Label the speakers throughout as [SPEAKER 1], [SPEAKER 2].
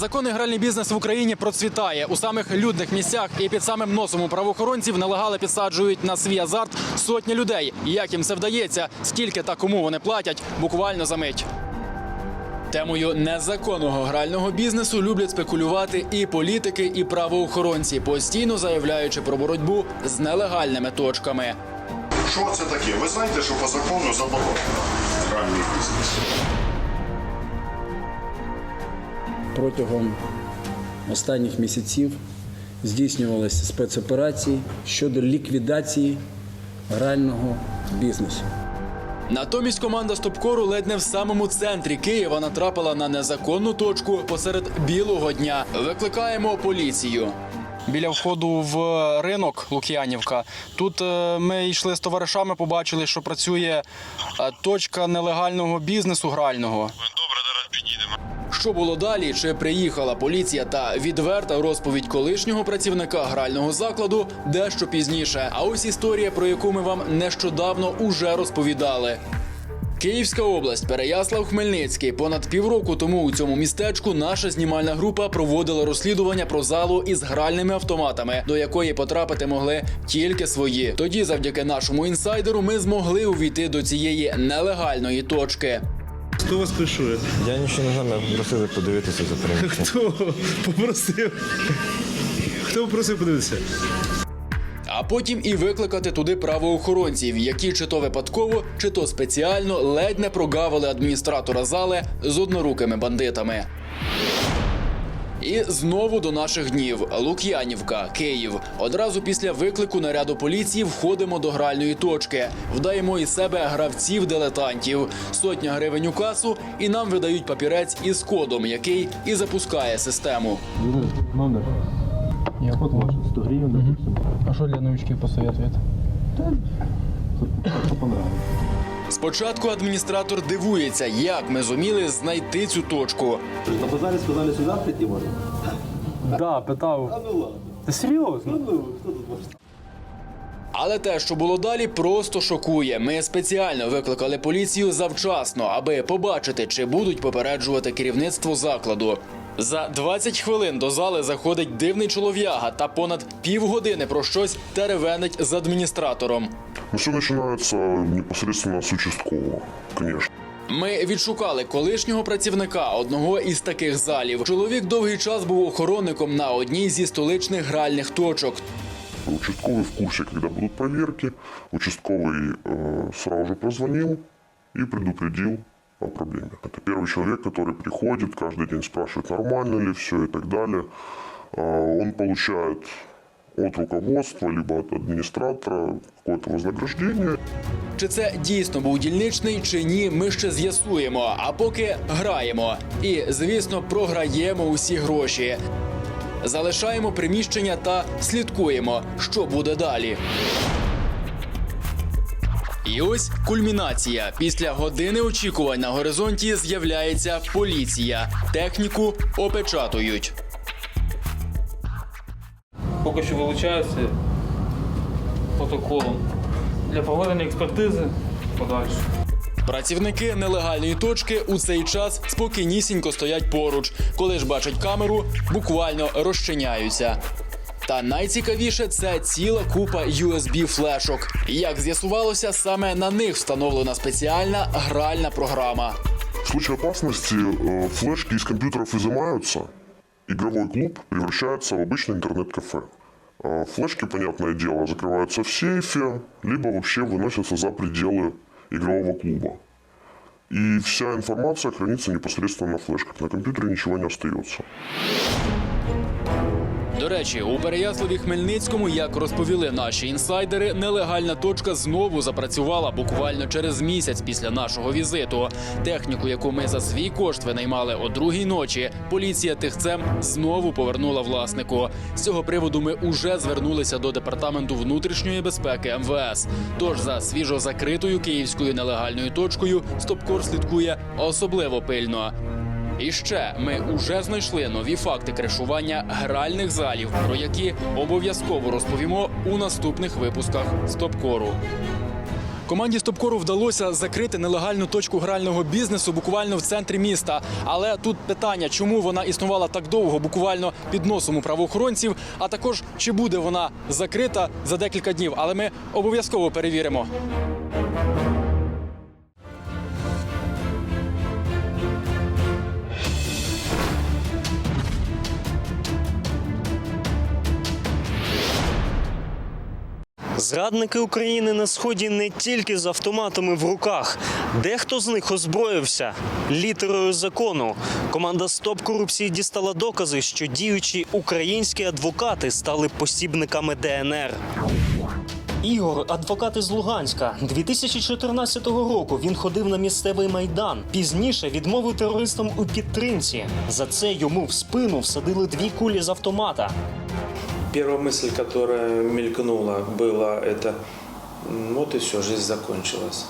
[SPEAKER 1] Незаконний гральний бізнес в Україні процвітає у самих людних місцях і під самим носом у правоохоронців нелегали підсаджують на свій азарт сотні людей. Як їм це вдається, скільки та кому вони платять, буквально за мить. Темою незаконного грального бізнесу люблять спекулювати і політики, і правоохоронці, постійно заявляючи про боротьбу з нелегальними точками.
[SPEAKER 2] Що це таке? Ви знаєте, що по закону заборонено гральний бізнес?
[SPEAKER 3] Протягом останніх місяців здійснювалися спецоперації щодо ліквідації грального бізнесу.
[SPEAKER 1] Натомість команда Стопкору ледь не в самому центрі Києва натрапила на незаконну точку посеред білого дня. Викликаємо поліцію. Біля входу в ринок Лук'янівка. Тут е, ми йшли з товаришами, побачили, що працює е, точка нелегального бізнесу грального.
[SPEAKER 4] Добре, зараз підійдемо.
[SPEAKER 1] Що було далі? Чи приїхала поліція та відверта розповідь колишнього працівника грального закладу дещо пізніше. А ось історія, про яку ми вам нещодавно уже розповідали. Київська область, Переяслав Хмельницький. Понад півроку тому у цьому містечку наша знімальна група проводила розслідування про залу із гральними автоматами, до якої потрапити могли тільки свої. Тоді, завдяки нашому інсайдеру, ми змогли увійти до цієї нелегальної точки.
[SPEAKER 5] Хто вас кришує?
[SPEAKER 6] Я нічого не знаю, мене просили подивитися за приміщення.
[SPEAKER 5] Хто попросив? Хто попросив подивитися?
[SPEAKER 1] А потім і викликати туди правоохоронців, які чи то випадково, чи то спеціально ледь не прогавили адміністратора зали з однорукими бандитами. І знову до наших днів Лук'янівка, Київ. Одразу після виклику наряду поліції входимо до гральної точки, вдаємо із себе гравців-дилетантів, сотня гривень у касу, і нам видають папірець із кодом, який і запускає систему.
[SPEAKER 3] Номер.
[SPEAKER 1] Я
[SPEAKER 3] От ваш 100 гривень, допустим.
[SPEAKER 1] А що для новичків посоветуєте?
[SPEAKER 3] Що понравилось.
[SPEAKER 1] Спочатку адміністратор дивується, як ми зуміли знайти цю точку.
[SPEAKER 7] На базарі сказали сюди прийти можна?
[SPEAKER 1] Да, питав.
[SPEAKER 7] Ну.
[SPEAKER 1] Ти серйозно?
[SPEAKER 7] Ну, тут?
[SPEAKER 1] Але те, що було далі, просто шокує. Ми спеціально викликали поліцію завчасно, аби побачити, чи будуть попереджувати керівництво закладу. За 20 хвилин до зали заходить дивний чолов'яга та понад півгодини про щось теревенить з адміністратором.
[SPEAKER 2] Все начинается непосредственно с участкового, конечно.
[SPEAKER 1] Ми відшукали колишнього працівника одного із таких залів. Чоловік довгий час був охоронником на одній зі столичних гральних точок.
[SPEAKER 2] Участковый в курсе, когда будут проверки. Участковый э, сразу же прозвонил и предупредил о проблеме. Это первый человек, который приходит, каждый день спрашивает, нормально ли все и так далее. А, Он получает от руководства, либо от администратора какое-то вознаграждение.
[SPEAKER 1] Чи це дійсно був дільничний, чи ні, ми ще з'ясуємо. А поки граємо. І, звісно, програємо усі гроші. Залишаємо приміщення та слідкуємо, що буде далі. І ось кульмінація. Після години очікувань на горизонті з'являється поліція. Техніку опечатують.
[SPEAKER 8] поки що вилучаються протоколом для проведення експертизи подальше.
[SPEAKER 1] Працівники нелегальної точки у цей час спокійнісінько стоять поруч. Коли ж бачать камеру, буквально розчиняються. Та найцікавіше це ціла купа USB флешок. Як з'ясувалося, саме на них встановлена спеціальна гральна програма.
[SPEAKER 2] В случае опасности э, флешки из компьютеров изымаются, игровой клуб превращается в обычное интернет-кафе. А Флешки, понятное дело, закрываются в сейфе, либо вообще выносятся за пределы игрового клуба. И вся информация хранится непосредственно на флешках. На компьютере ничего не остается.
[SPEAKER 1] До речі, у Переяславі Хмельницькому, як розповіли наші інсайдери, нелегальна точка знову запрацювала буквально через місяць після нашого візиту. Техніку, яку ми за свій кошт винаймали о другій ночі, поліція тихцем знову повернула власнику. З цього приводу ми уже звернулися до департаменту внутрішньої безпеки МВС. Тож за свіжо закритою київською нелегальною точкою Стопкор слідкує особливо пильно. І ще ми уже знайшли нові факти кришування гральних залів, про які обов'язково розповімо у наступних випусках Стопкору. Команді Стопкору вдалося закрити нелегальну точку грального бізнесу буквально в центрі міста. Але тут питання, чому вона існувала так довго, буквально під носом у правоохоронців, а також чи буде вона закрита за декілька днів. Але ми обов'язково перевіримо.
[SPEAKER 4] Зрадники України на сході не тільки з автоматами в руках. Дехто з них озброївся літерою закону. Команда Стоп корупції дістала докази, що діючі українські адвокати стали посібниками ДНР. Ігор, адвокат із Луганська, 2014 року він ходив на місцевий майдан. Пізніше відмовив терористам у підтримці. За це йому в спину всадили дві кулі з автомата.
[SPEAKER 9] Первая мысль, которая мелькнула, была это, «М, вот и все, жизнь закончилась.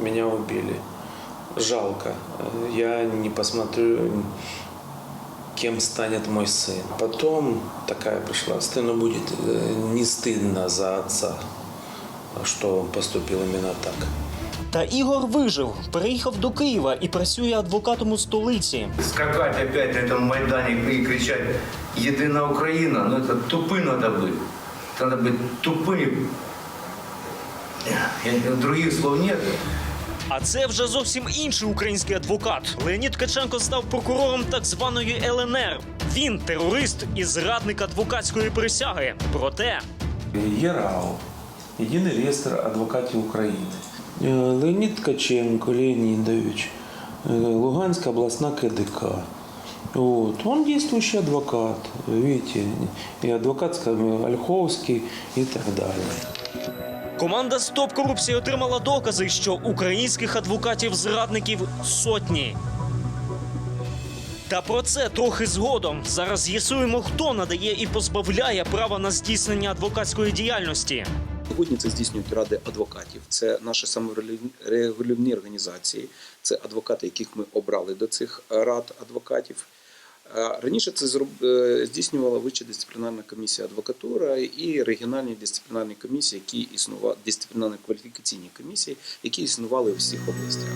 [SPEAKER 9] Меня убили. Жалко. Э, Я не посмотрю, кем станет мой сын. Потом такая пришла, стыдно будет, э, не стыдно за отца, что он поступил именно так.
[SPEAKER 4] Та Ігор вижив, переїхав до Києва і працює адвокатом у столиці.
[SPEAKER 10] скакать опять на этом Майдане и кричать «Едина Украина», ну это тупы надо быть. Надо быть тупыми. Я- Других слов нет.
[SPEAKER 4] А це вже зовсім інший український адвокат. Леонід Ткаченко став прокурором так званої ЛНР. Він терорист і зрадник адвокатської присяги. Проте
[SPEAKER 9] ЄРАО, Єдиний реєстр адвокатів України. Е, Леонід Ткаченко Леонідович, е, Луганська областна КДК. Вот. Он действующий адвокат, видите, и адвокат, скажем, Ольховский и так далее.
[SPEAKER 4] команда Стоп корупції отримала докази, що українських адвокатів-зрадників сотні. Та про це трохи згодом. Зараз з'ясуємо, хто надає і позбавляє права на здійснення адвокатської діяльності.
[SPEAKER 11] Сьогодні це здійснюють ради адвокатів. Це наші саморегулівні організації, це адвокати, яких ми обрали до цих рад адвокатів. Раніше це е, здійснювала Вища дисциплінарна комісія адвокатура і регіональні дисциплінарні комісії, які існували дисциплінарні кваліфікаційні комісії, які існували у всіх областях.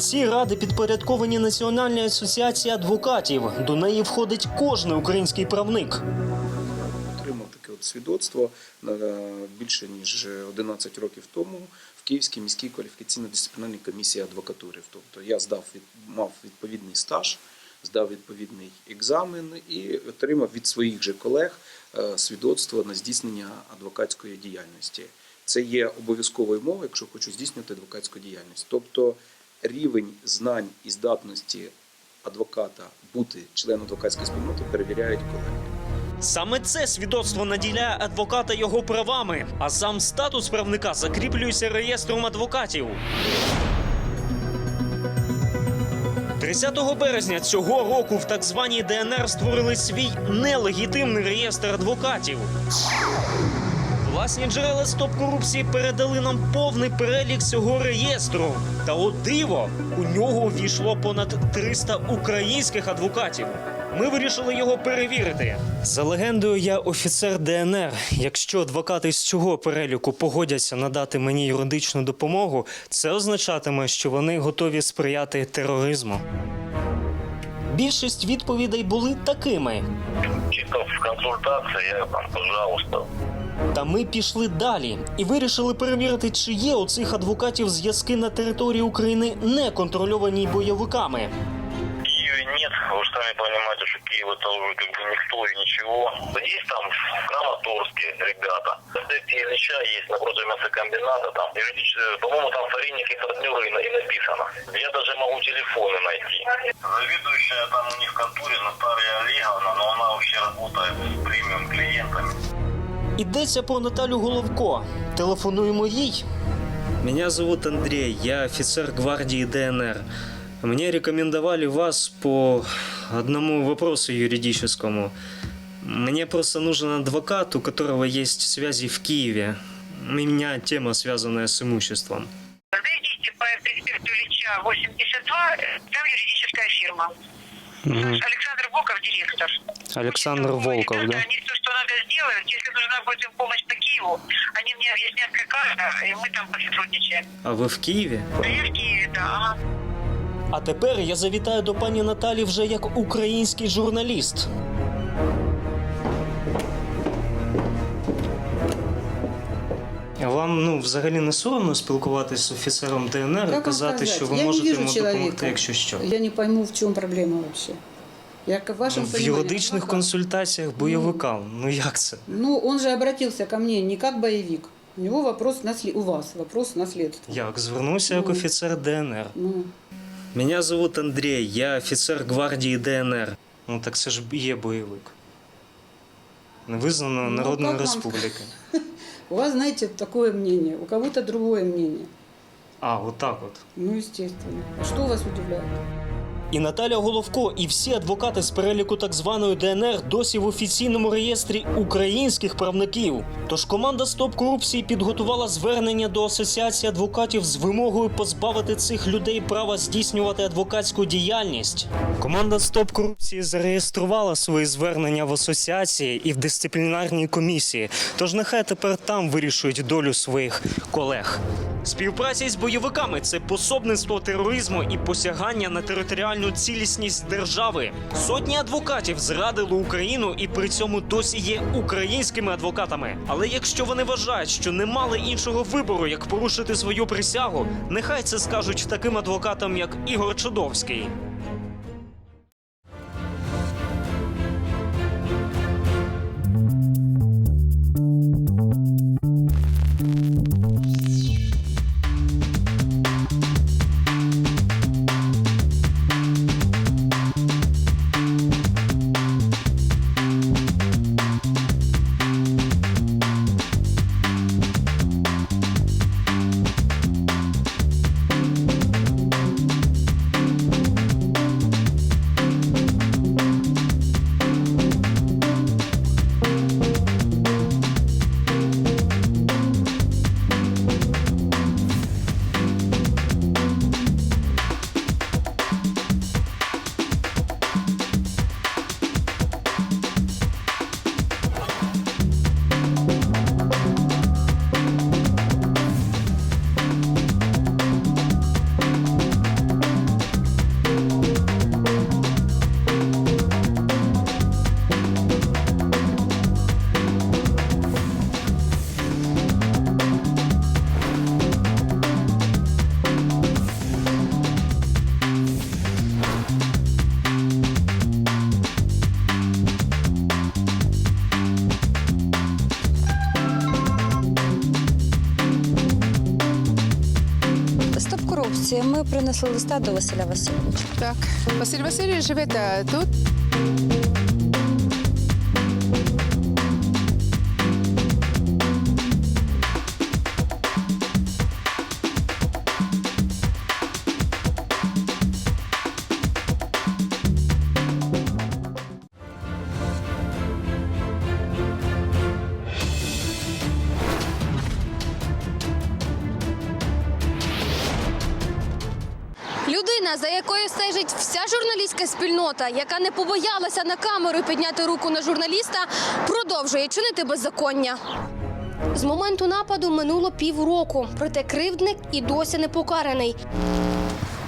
[SPEAKER 4] Ці ради підпорядковані Національній асоціації адвокатів. До неї входить кожен український правник.
[SPEAKER 11] отримав таке от свідоцтво більше ніж 11 років тому в Київській міській кваліфікаційно-дисциплінарній комісії адвокатури. Тобто я здав мав відповідний стаж, здав відповідний екзамен і отримав від своїх же колег е, свідоцтво на здійснення адвокатської діяльності. Це є обов'язковою мовою, якщо хочу здійснювати адвокатську діяльність. Тобто рівень знань і здатності адвоката бути членом адвокатської спільноти перевіряють колеги.
[SPEAKER 4] Саме це свідоцтво наділяє адвоката його правами, а сам статус правника закріплюється реєстром адвокатів. 30 березня цього року в так званій ДНР створили свій нелегітимний реєстр адвокатів. Власні джерела стоп корупції передали нам повний перелік цього реєстру. Та от диво, у нього увійшло понад 300 українських адвокатів. Ми вирішили його перевірити. За легендою, я офіцер ДНР. Якщо адвокати з цього переліку погодяться надати мені юридичну допомогу, це означатиме, що вони готові сприяти тероризму. Більшість відповідей були такими.
[SPEAKER 10] Чисто консультация, пожалуйста.
[SPEAKER 4] Та ми пішли далі і вирішили перевірити, чи є у цих адвокатів зв'язки на території України не контрольовані бойовиками
[SPEAKER 10] сами понимаете, что Киев это уже как бы никто и ничего. Есть там в Краматорске ребята. Эти Ильича есть напротив мясокомбината, там юридически, по-моему, там Фариник и партнеры и написано. Я даже могу телефоны найти. Заведующая там у них в конторе Наталья Олеговна, но она вообще работает с премиум клиентами.
[SPEAKER 4] Йдеться про Наталю Головко. Телефонуємо їй. Меня зовут Андрей, я офицер гвардии ДНР. Мне рекомендовали вас по одному вопросу юридическому. Мне просто нужен адвокат, у которого есть связи в Киеве. У меня тема, связанная с имуществом.
[SPEAKER 12] Зайдите по проспекту Ильича 82, там юридическая фирма. Александр Волков, директор.
[SPEAKER 4] Александр
[SPEAKER 12] Ой,
[SPEAKER 4] Волков, да?
[SPEAKER 12] Они то, что надо сделают. Если нужна будет им помощь по Киеву, они мне объяснят, какая, и мы там посотрудничаем.
[SPEAKER 4] А ви в Києві?
[SPEAKER 12] Да я в Киеве, да. Ага.
[SPEAKER 4] А тепер я завітаю до пані Наталі вже як український журналіст. Вам ну взагалі не соромно спілкуватися з офіцером ДНР і казати, що ви
[SPEAKER 13] я
[SPEAKER 4] можете йому допомогти, якщо що?
[SPEAKER 13] Я не пойму, в чем проблема вообще. Я к вашим
[SPEAKER 4] В юридичних консультаціях бойовикам. Ну як це?
[SPEAKER 13] Ну, он же обратился ко мне не как боевик. У него вопрос наслед... у вас вопрос наследства.
[SPEAKER 4] Як звернувся як
[SPEAKER 13] Ну.
[SPEAKER 4] офіцер ДНР?
[SPEAKER 13] Ну,
[SPEAKER 4] Мене зовут Андрей, я офіцер гвардії ДНР. Ну так це ж є бойовик. Невизнана
[SPEAKER 13] Ну,
[SPEAKER 4] Народної
[SPEAKER 13] як у вас, знаете, такое мнение, у кого-то другое мнение.
[SPEAKER 4] А, вот так вот.
[SPEAKER 13] Ну, естественно. А что вас удивляет?
[SPEAKER 4] І Наталя Головко, і всі адвокати з переліку так званої ДНР досі в офіційному реєстрі українських правників. Тож команда Стоп корупції підготувала звернення до асоціації адвокатів з вимогою позбавити цих людей права здійснювати адвокатську діяльність. Команда Стоп корупції зареєструвала свої звернення в асоціації і в дисциплінарній комісії. Тож нехай тепер там вирішують долю своїх колег. Співпраця з бойовиками це пособництво тероризму і посягання на територіальну цілісність держави. Сотні адвокатів зрадили Україну і при цьому досі є українськими адвокатами. Але якщо вони вважають, що не мали іншого вибору, як порушити свою присягу, нехай це скажуть таким адвокатам, як Ігор Чудовський.
[SPEAKER 14] Принесли листа до Василя Васильовича.
[SPEAKER 13] Так, Василь Васильович живе тут.
[SPEAKER 14] Стежить журналістська спільнота, яка не побоялася на камеру підняти руку на журналіста, продовжує чинити беззаконня. З моменту нападу минуло півроку, проте кривдник і досі не покараний.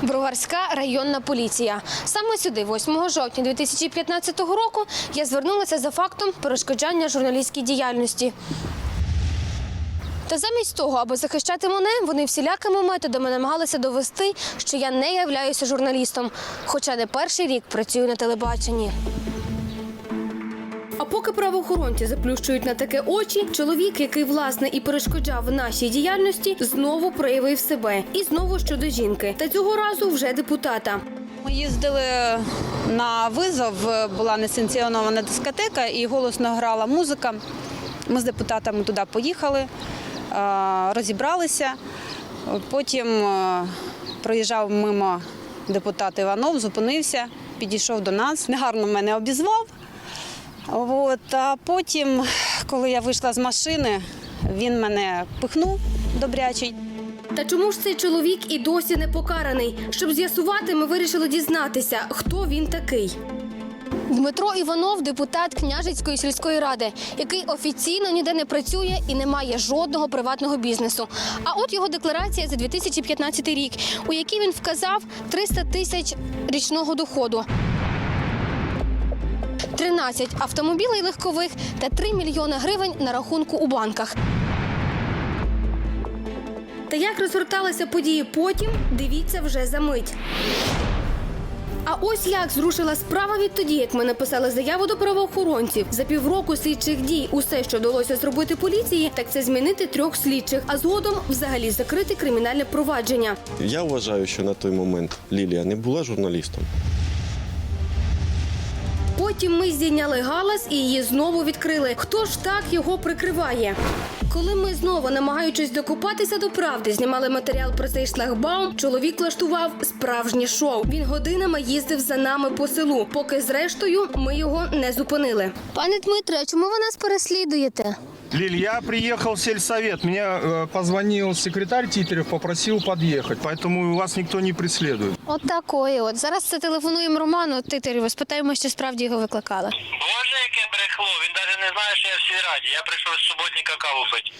[SPEAKER 14] Броварська районна поліція. Саме сюди, 8 жовтня 2015 року, я звернулася за фактом перешкоджання журналістській діяльності. Та замість того, аби захищати мене, вони всілякими методами намагалися довести, що я не являюся журналістом, хоча не перший рік працюю на телебаченні. А поки правоохоронці заплющують на таке очі, чоловік, який власне і перешкоджав нашій діяльності, знову проявив себе і знову щодо жінки. Та цього разу вже депутата.
[SPEAKER 13] Ми їздили на визов, була несанкціонована дискотека і голосно грала музика. Ми з депутатами туди поїхали, розібралися. Потім е, проїжджав мимо депутат Іванов, зупинився, підійшов до нас, негарно мене обізвав. От, а потім, коли я вийшла з машини, він мене пихнув добрячий.
[SPEAKER 14] Та чому ж цей чоловік і досі не покараний? Щоб з'ясувати, ми вирішили дізнатися, хто він такий. Дмитро Іванов, депутат Княжицької сільської ради, який офіційно ніде не працює і не має жодного приватного бізнесу. А от його декларація за 2015 рік, у якій він вказав 300 тисяч річного доходу. 13 автомобілей легкових та 3 мільйони гривень на рахунку у банках. Та як розгорталися події потім, дивіться вже за мить. А ось як зрушила справа відтоді, як ми написали заяву до правоохоронців. За півроку слідчих дій усе, що вдалося зробити поліції, так це змінити трьох слідчих, а згодом взагалі закрити кримінальне провадження.
[SPEAKER 6] Я вважаю, що на той момент Лілія не була журналістом.
[SPEAKER 14] Потім ми здійняли галас і її знову відкрили. Хто ж так його прикриває? Коли ми знову, намагаючись докопатися до правди, знімали матеріал про цей шлагбаум, чоловік влаштував справжнє шоу. Він годинами їздив за нами по селу, поки зрештою ми його не зупинили. Пане Дмитре, чому ви нас переслідуєте?
[SPEAKER 15] Лиль, я приехал в сельсовет. Мне э, позвонил секретарь Титерев, попросил подъехать. Поэтому вас никто не преследует.
[SPEAKER 14] От такої. От зараз це телефонуємо Роману Титарєву, спитаємо, чи справді його викликали.
[SPEAKER 10] Боже, яке брехло, він навіть не знає, що я в сільраді. Я прийшов з суботника каву пити.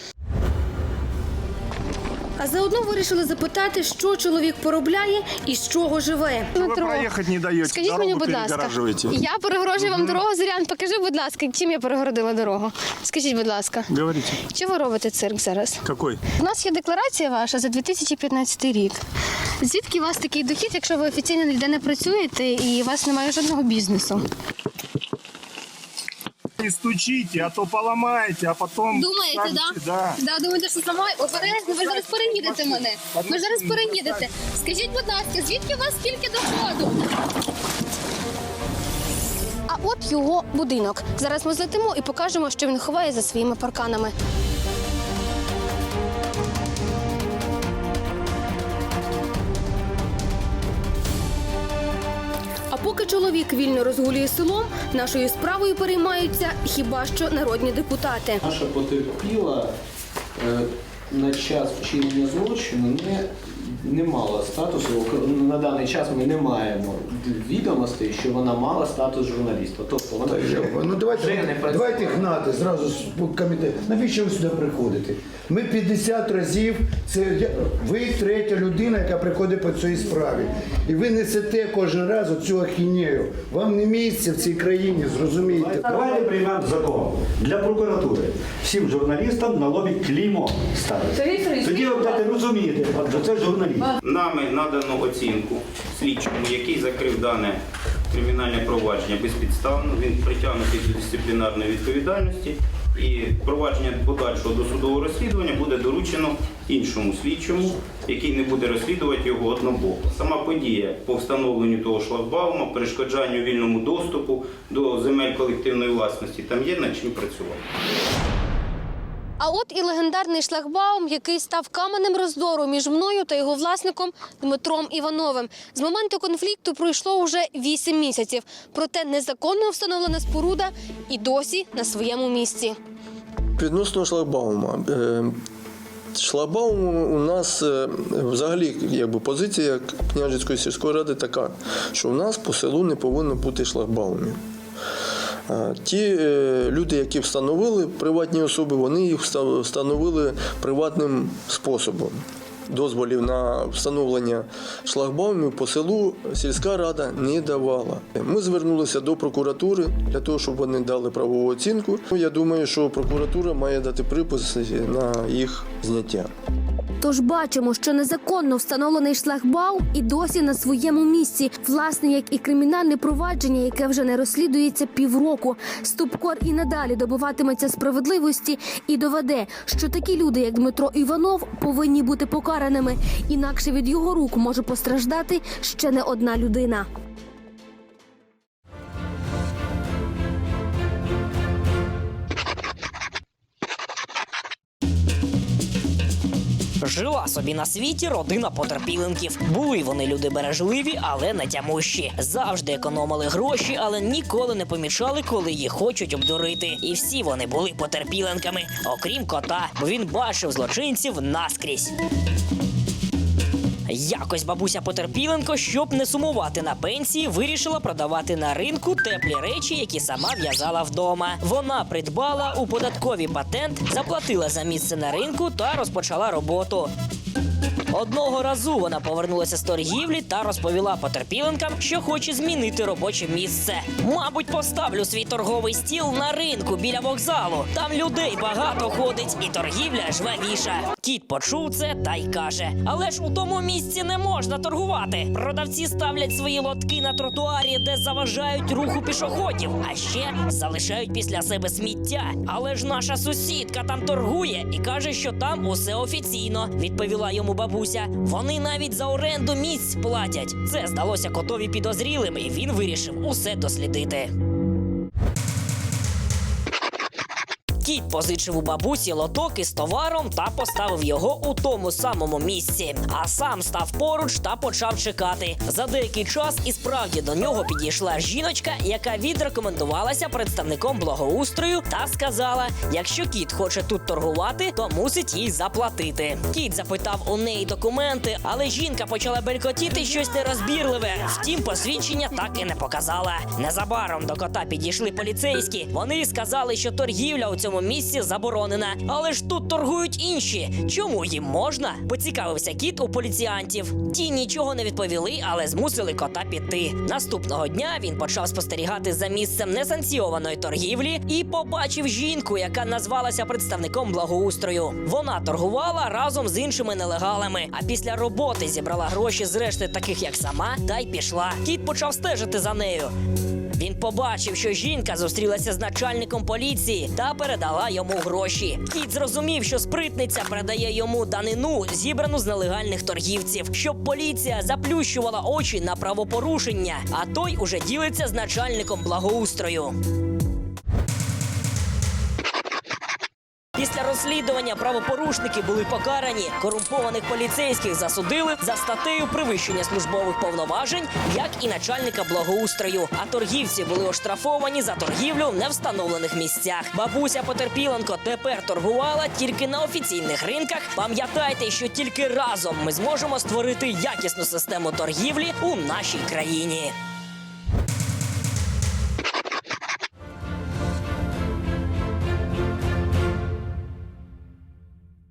[SPEAKER 14] А заодно вирішили запитати, що чоловік поробляє і з чого живе.
[SPEAKER 15] Вы проехать не даете,
[SPEAKER 14] Скажіть
[SPEAKER 15] дорогу
[SPEAKER 14] мені, будь ласка,
[SPEAKER 15] перегораживаете.
[SPEAKER 14] я перегорожую вам дорогу. Зорян, покажи, будь ласка, чим я перегородила дорогу. Скажіть, будь ласка,
[SPEAKER 15] Говорите,
[SPEAKER 14] що ви робите цирк зараз?
[SPEAKER 15] какой?
[SPEAKER 14] У нас є декларація ваша за 2015 рік. Звідки у вас такий дохід, якщо ви офіційно ніде не працюєте і у вас немає жодного бізнесу?
[SPEAKER 15] Не стучите, а то поламаєте, а потом...
[SPEAKER 14] Думаєте,
[SPEAKER 15] так?
[SPEAKER 14] да?
[SPEAKER 15] Да.
[SPEAKER 14] Да, думаєте, що сама обережно, ви зараз переїдете мене. Ви зараз переїдете. Скажіть, будь ласка, звідки у вас стільки доходу? А от його будинок. Зараз ми злетимо і покажемо, що він ховає за своїми парканами. Вільно розгулює селом, нашою справою переймаються хіба що народні депутати.
[SPEAKER 3] Наша потерпіла е, на час вчинення злочину не, не мала статусу. На даний час ми не маємо відомостей, що вона мала статус журналіста. Тобто вона вже,
[SPEAKER 16] Ну давайте,
[SPEAKER 3] вже не працює.
[SPEAKER 16] давайте гнати зразу з комітету. Навіщо ви сюди приходите? Ми 50 разів, це я- ви третя людина, яка приходить по цій справі. І ви несете кожен раз оцю ахінею. Вам не місце в цій країні, зрозумійте.
[SPEAKER 17] Давайте приймемо закон для прокуратури. Всім журналістам на лобі клеймо ставити. Тоді ви будете розуміти, що це журналіст.
[SPEAKER 18] Нами надано оцінку слідчому, який закрив дане кримінальне провадження безпідставно. Він притягнутий до дисциплінарної відповідальності. І провадження подальшого досудового розслідування буде доручено іншому слідчому, який не буде розслідувати його однобоко. Сама подія по встановленню того шлагбаума, перешкоджанню вільному доступу до земель колективної власності, там є над чим працювати.
[SPEAKER 14] А от і легендарний шлагбаум, який став каменем роздору між мною та його власником Дмитром Івановим. З моменту конфлікту пройшло уже 8 місяців. Проте незаконно встановлена споруда і досі на своєму місці.
[SPEAKER 19] Відносно шлагбаума. Е, Шлагбаум у нас е, взагалі якби позиція княжицької сільської ради така, що у нас по селу не повинно бути шлагбаумів. Ті е, люди, які встановили приватні особи, вони їх вста- встановили приватним способом. Дозволів на встановлення шлагбаумів по селу сільська рада не давала. Ми звернулися до прокуратури для того, щоб вони дали правову оцінку. Я думаю, що прокуратура має дати припис на їх зняття.
[SPEAKER 14] Тож бачимо, що незаконно встановлений шлагбаум і досі на своєму місці, власне, як і кримінальне провадження, яке вже не розслідується півроку. Ступкор і надалі добиватиметься справедливості і доведе, що такі люди, як Дмитро Іванов, повинні бути покараними. Інакше від його рук може постраждати ще не одна людина.
[SPEAKER 20] Жила собі на світі родина потерпіленків. Були вони люди бережливі, але не тямущі. Завжди економили гроші, але ніколи не помічали, коли їх хочуть обдурити. І всі вони були потерпіленками, окрім кота, бо він бачив злочинців наскрізь. Якось бабуся Потерпіленко, щоб не сумувати на пенсії, вирішила продавати на ринку теплі речі, які сама в'язала вдома. Вона придбала у податковий патент, заплатила за місце на ринку та розпочала роботу. Одного разу вона повернулася з торгівлі та розповіла потерпіленкам, що хоче змінити робоче місце. Мабуть, поставлю свій торговий стіл на ринку біля вокзалу. Там людей багато ходить, і торгівля жвавіша. Кіт почув це та й каже: Але ж у тому місці не можна торгувати. Продавці ставлять свої лотки на тротуарі, де заважають руху пішоходів, а ще залишають після себе сміття. Але ж наша сусідка там торгує і каже, що там усе офіційно. Відповіла йому бабуся. Вони навіть за оренду місць платять. Це здалося котові підозрілим, і він вирішив усе дослідити. Кіт позичив у бабусі лоток із товаром та поставив його у тому самому місці. А сам став поруч та почав чекати. За деякий час і справді до нього підійшла жіночка, яка відрекомендувалася представником благоустрою та сказала: якщо кіт хоче тут торгувати, то мусить їй заплатити. Кіт запитав у неї документи, але жінка почала белькотіти щось нерозбірливе. Втім, посвідчення так і не показала. Незабаром до кота підійшли поліцейські. Вони сказали, що торгівля у цьому місці заборонена. Але ж тут торгують інші. Чому їм можна? Поцікавився кіт у поліціянтів. Ті нічого не відповіли, але змусили кота піти. Наступного дня він почав спостерігати за місцем несанкціованої торгівлі і побачив жінку, яка назвалася представником благоустрою. Вона торгувала разом з іншими нелегалами. А після роботи зібрала гроші з решти таких, як сама, та й пішла. Кіт почав стежити за нею. Він побачив, що жінка зустрілася з начальником поліції та передала йому гроші. Кіт зрозумів, що спритниця передає йому данину, зібрану з нелегальних торгівців, щоб поліція заплющувала очі на правопорушення, а той уже ділиться з начальником благоустрою. Розслідування правопорушники були покарані. Корумпованих поліцейських засудили за статтею привищення службових повноважень, як і начальника благоустрою. А торгівці були оштрафовані за торгівлю в невстановлених місцях. Бабуся Потерпіленко тепер торгувала тільки на офіційних ринках. Пам'ятайте, що тільки разом ми зможемо створити якісну систему торгівлі у нашій країні.